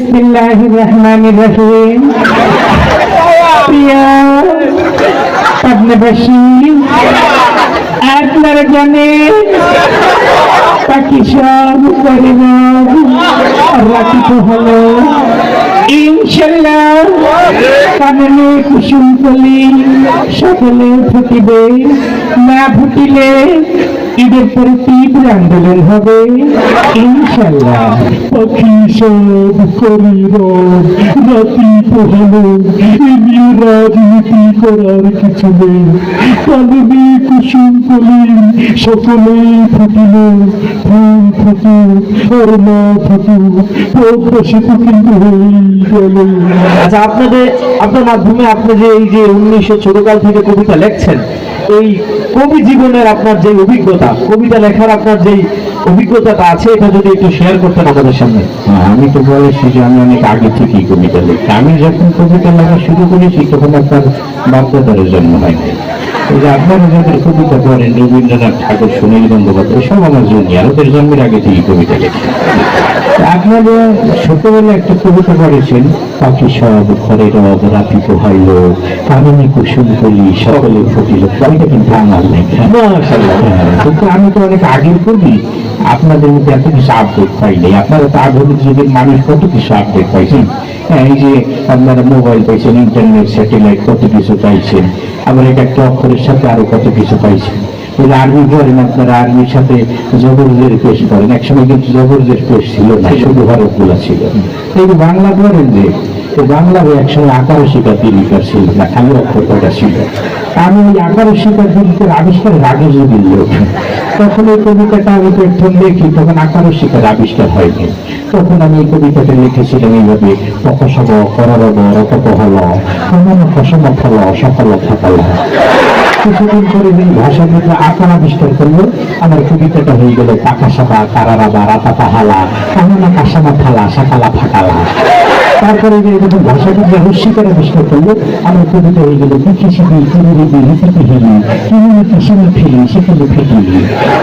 বিসমিল্লাহির রহমানির রহিম প্রিয় পদ্মবাসী আপনারা জানেন পাখি সব পরিবার রাখিত ইনশাল্লাহ কুসুম কলি সকলে ফুটিবে না ঈদের পরে তীব্র আন্দোলন হবে। রাজনীতি করার কিছু নেই। কুসুম কলি সকলেই ফুটিল, ফুল ফুটুক আর না পদ্মাসী কিন্তু গেল। আচ্ছা আপনাদের, আপনার মাধ্যমে আপনি যে এই যে উনিশশো ছোটকাল থেকে কবিতা লেখছেন এই কবি জীবনের আপনার যে অভিজ্ঞতা কবিতা লেখার আপনার যে অভিজ্ঞতাটা আছে এটা যদি একটু শেয়ার করতেন আমাদের সামনে। হ্যাঁ, আমি তো বলেছি যে আমি অনেক আগে থেকেই কবিতা লিখি। আমি যখন কবিতা লেখা শুরু করেছি তখন আপনার বাপদাদারের জন্ম হয়নি। যে যাদের কবিতা পড়েন রবীন্দ্রনাথ ঠাকুর সুনীল বন্দ্যোপাধ্যায় সব আমার জুনিয়র ওদের জন্মের আগে থেকেই কবিতা আপনারা ছোটবেলায় একটা কবিতা পড়েছেন পাখি সব ঘরে রব রাতি পোহাইল কুসুম কলি সকলে ফুটিল কবিতা কিন্তু আমার হ্যাঁ, কিন্তু আমি তো অনেক আগের কবি আপনাদের মধ্যে এত কিছু আপডেট পাইনি আপনারা তো আধুনিক যুগের মানুষ কত কিছু আপডেট পাইছেন? এই যে আপনারা মোবাইল পাইছেন ইন্টারনেট স্যাটেলাইট কত কিছু পাইছেন। আবার এটা একটা অক্ষরের সাথে আরও কত কিছু পাইছেন। এই আর্মি করেন আপনারা আর্মির সাথে জবরদের পেশ করেন একসময় কিন্তু জবরদের পেশ ছিল না, শুধু ভারতগুলা ছিল। এই বাংলা করেন যে তো বাংলার একসময় আকার শিকার দিলিকার ছিল না খালি অক্ষর কটা ছিল। আমি ওই আকার শিকার দিলিকার আবিষ্কারের আগে যদি লোক তখন এই কবিতাটা আমি একটু লিখি তখন আকার শিকার আবিষ্কার হয়নি। তখন আমি এই কবিতাটা লিখেছিলাম এইভাবে প্রকাশব কররব রতপ হল কমন ফসম ফল সফল থাকাল কিছুদিন করে এই ভাষা থেকে আকার আবিষ্কার করল, আমার কবিতাটা হয়ে গেল, পাকা সাবা কারারাবা রাতা পাহালা কামনা কাসামা থালা সাকালা ফাটালা তারপরে যে যখন ভাষাটি রহস্যিকার আবিষ্কার করল আমার কবিতা হয়ে গেল শিখি কিনে রেবি রীতিতে হিলি কিনে কিসিমে ফেলি সেখানে ফেটিলি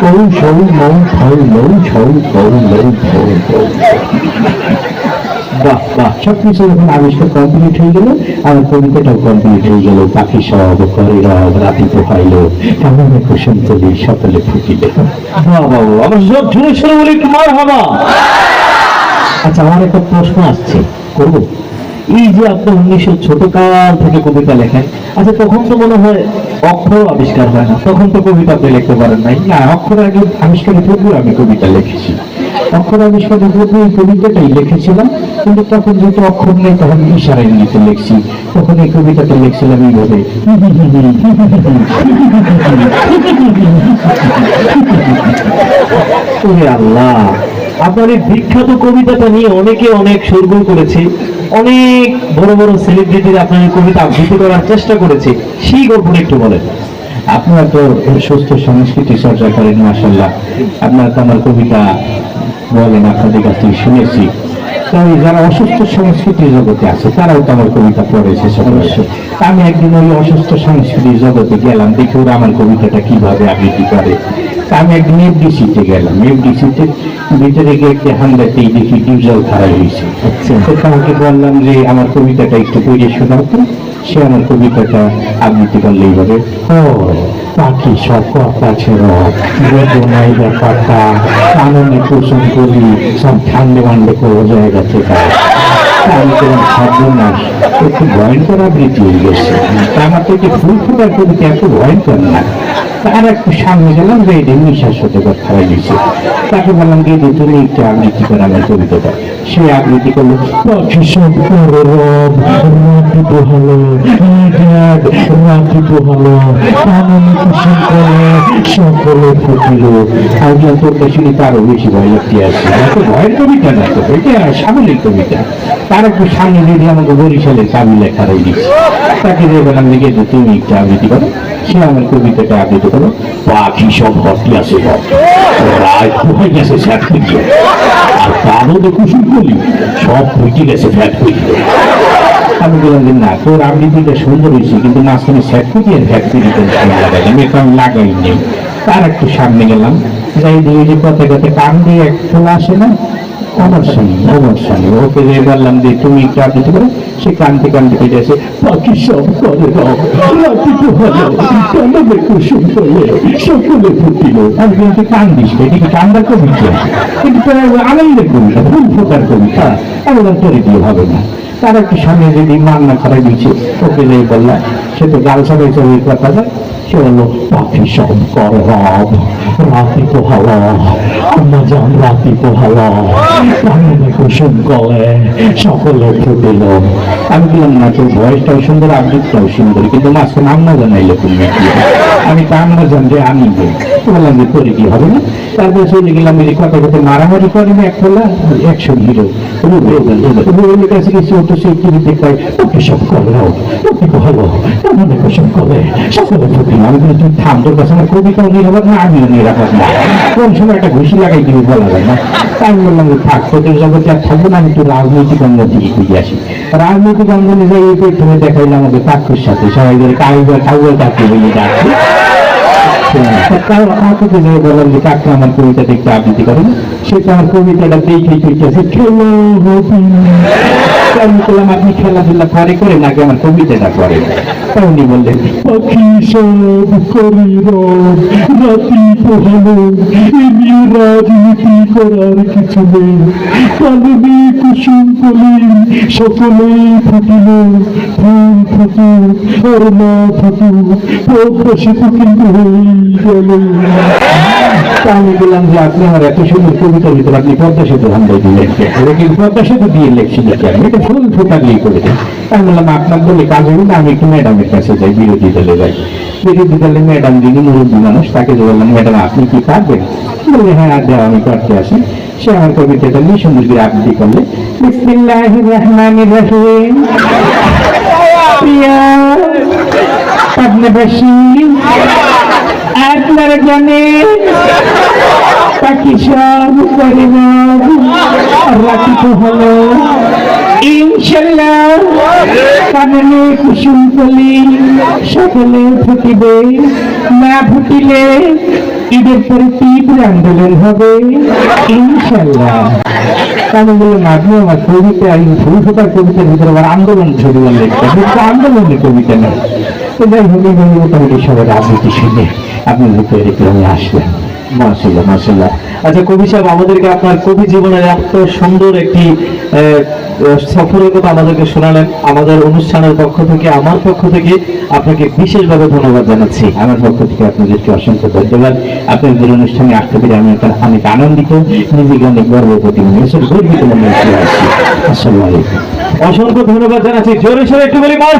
কৌ সৌ নৌ ফৌ লৌ ছৌ কৌ লৌ ফৌ কৌ বাহ বাহ। সব কিছু যখন আবিষ্কার কমপ্লিট হয়ে গেল আমার কবিতাটাও কমপ্লিট হয়ে গেল পাখি সব করে রব রাতি পোহাইল কেমন কুসুম কলি সকলে ফুটিল। বাহ বাহ বাহ। আমরা সব শুনে শুনে বলি একটু মার হাবা। আচ্ছা আমার একটা প্রশ্ন আসছে। করব? এই যে আপনি উনিশশো ছোটকাল থেকে কবিতা লেখেন আচ্ছা তখন তো মনে হয় অক্ষর আবিষ্কার হয় না, তখন তো কবিতা আপনি লিখতে পারেন নাই। না, অক্ষর আগে আবিষ্কারের পূর্বে আমি কবিতা লিখেছি অক্ষর আবিষ্কারের পূর্বে এই কবিতাটাই লিখেছিলাম, কিন্তু তখন যেহেতু অক্ষর নেই, তখন ইশারা ইঙ্গিতে লিখছি। তখন এই কবিতাটা লিখছিলাম এইভাবে। আল্লাহ, আপনার এই বিখ্যাত কবিতাটা নিয়ে অনেকে অনেক সরগোল করেছে। অনেক বড় বড় সেলিব্রিটির আপনার এই কবিতা আবৃত্তি করার চেষ্টা করেছে। সেই গল্পটা একটু বলেন। আপনারা তো সুস্থ সংস্কৃতি চর্চা করেন মাসাল্লাহ আপনারা তো আমার কবিতা বলেন আপনাদের কাছ থেকে শুনেছি। তাই যারা অসুস্থ সংস্কৃতি জগতে আছে তারাও তো আমার কবিতা পড়েছে সদস্য আমি একদিন ওই অসুস্থ সংস্কৃতি জগতে গেলাম দেখি ওরা আমার কবিতাটা কীভাবে আবৃত্তি করে। আমি একদিন এফডিসিতে গেলাম। এফডিসিতে ভিতরে গিয়ে একটি হামলাতেই দেখি ডিউজাল খারাপ হয়েছে তো তাকে বললাম যে আমার কবিতাটা একটু পড়ে শোনাও তো। সে আমার কবিতাটা আবৃত্তি করলে এইভাবে ও পাখি সব আছে রোদনাই ব্যাপারটা আনন্দে কুসুম করি সব ঠান্ডে মান্ডে করে জায়গা থেকে একটু একটু একটু তারও বেশি ভয় আসছে এত ভয়ের কবিতা না তো এটা সামনের কবিতা তার একটু সামনে যদি আমাকে বরিশালের কাবি লেখা রয়ে দিচ্ছে তাকে বললাম দেখে যে তুমি একটু আবৃত্তি করো। সে আমার কবিতাটা আবৃত্তি করো পাখি সব ভর্তি আছে হয়ে গেছে স্যাট খুঁজছে আর কারও তো কুসুম করলি সব খুঁজে গেছে, ফ্যাট খুঁজছে আমি বললাম যে, না, তোর আবৃত্তিটা সুন্দর হয়েছে, কিন্তু মাঝখানে স্যাট খুঁজে আর ফ্যাট খুঁজে লাগাই আমি তো আমি লাগাইনি তার একটু সামনে গেলাম। যাই দিয়ে যে কথা কথা কান দিয়ে এক খোলা আসে না অবশ্যই ওকে যে বললাম যে তুমি একটু আবৃত্তি সে কানতে কানতে কেটে আসে পাখি সব করে সকলে ফুটিল। আমি কিন্তু কান দিস এটি কি? কান্দার কিন্তু আনন্দের কবিতা ফুল ফোটার কবিতা দিয়ে হবে না। তার একটু সামনে যদি মান্না খারাপ দিচ্ছে, ওকে যে বললাম, সে তো গাল সবাই চলে কথা সকলে আমি বললাম, না, তোর ভয়েসটাও সুন্দর আবৃত্তিটাও সুন্দর। কিন্তু মাঝখানে না জানাইলে তুমি। আমি তার না জান যে আমি বললাম কি হবে না? তারপরে চলে গেলাম কথা কথা মারামারি করেনি এক ফেলা, একশো হিরো। রুবেলের কাছে কিছু হতো সেই টিভিতে কয় পাখি সব করে রাতি পোহালো কানন কুসুম করে সকলে ফুটিল আমি বলি তুই থাম তোর কাছে আমার কবিতাও নিরাপদ না আমিও নিরাপদ না কোন সময় একটা ঘুষি লাগাই দিবি বলা যায় না আমি বললাম যে থাক তোদের জগতে আর থাকব না আমি একটু রাজনৈতিক অঙ্গন দিকে খুঁজে আসি রাজনৈতিক অঙ্গনে যাই এই প্রথমে দেখাইলাম আমাদের কাকুর সাথে সবাই কাউবার কাউবার কাকু বলে ডাকছে কাকুকে যে বললাম যে কাকে আমার কবিতা দেখতে আবৃত্তি করেন সেটা আমার কবিতাটা দেখে কইতেছে খেলো হবি আমি বললাম আপনি খেলাধুলা করে করে নাকি আমার কবিতাটা করেন তা উনি বললেন পাখি সব করি রাতি পোহালো এ নিয়ে রাজনীতি করার কিছু নেই কাননে কুসুম কলি সকলে ফুটিল, ফুল ফুটুক আর না ফুটুক, পদ্মা কিন্তু হয়েই গেল তা আমি বললাম যে আপনি আমার এত সুন্দর কবিতার ভিতরে আপনি পদ্মা সেতু হামদাই দিলেন কিন্তু পদ্মা সেতু দিয়ে লেখছি নাকি আমি এটা ফুল ফোটা দিয়ে করেছেন। আমি বললাম, আপনার বলে কাজ হবে না, আমি একটু ম্যাডামের কাছে যাই, বিরোধী দলে যাই। বিরোধী দলে ম্যাডাম যিনি মুরব্বী মানুষ, তাকে বললাম, ম্যাডাম, আপনি কি পারবেন? বলে হ্যাঁ দেওয়া আমি করতে আসি। সে আমার কবিতাটা নিয়ে সুন্দর করে আবৃত্তি করলে, বিসমিল্লাহির রহমানির রহিম, প্রিয় পদ্মবাসী আপনারা তো হলো ইনশাল্লাহ না ঈদের পরে তীব্র আন্দোলন হবে ইনশাল্লাহ কবিতা এই ফুল কবিতার ভিতরে আবার আন্দোলন ছবি লিখতে আন্দোলনের কবিতা না তো যাই শুনে আপনি ভিতরে রেখে আসলেন মাশাল্লাহ মাশাল্লাহ আচ্ছা কবি সাহেব, আমাদেরকে আপনার কবি জীবনের এত সুন্দর একটি সফরের কথা আমাদেরকে শোনালেন। আমাদের অনুষ্ঠানের পক্ষ থেকে, আমার পক্ষ থেকে আপনাকে বিশেষভাবে ধন্যবাদ জানাচ্ছি। আমার পক্ষ থেকে আপনাদেরকে অসংখ্য ধন্যবাদ। আপনাদের অনুষ্ঠানে আসতে পেরে আমি অনেক আনন্দিত, নিজেকে অনেক গর্বপতি মনে হয়েছে গর্বিত মনে হচ্ছে। আসসালামু আলাইকুম। অসংখ্য ধন্যবাদ জানাচ্ছি। জোরে সোরে একটু বলি মার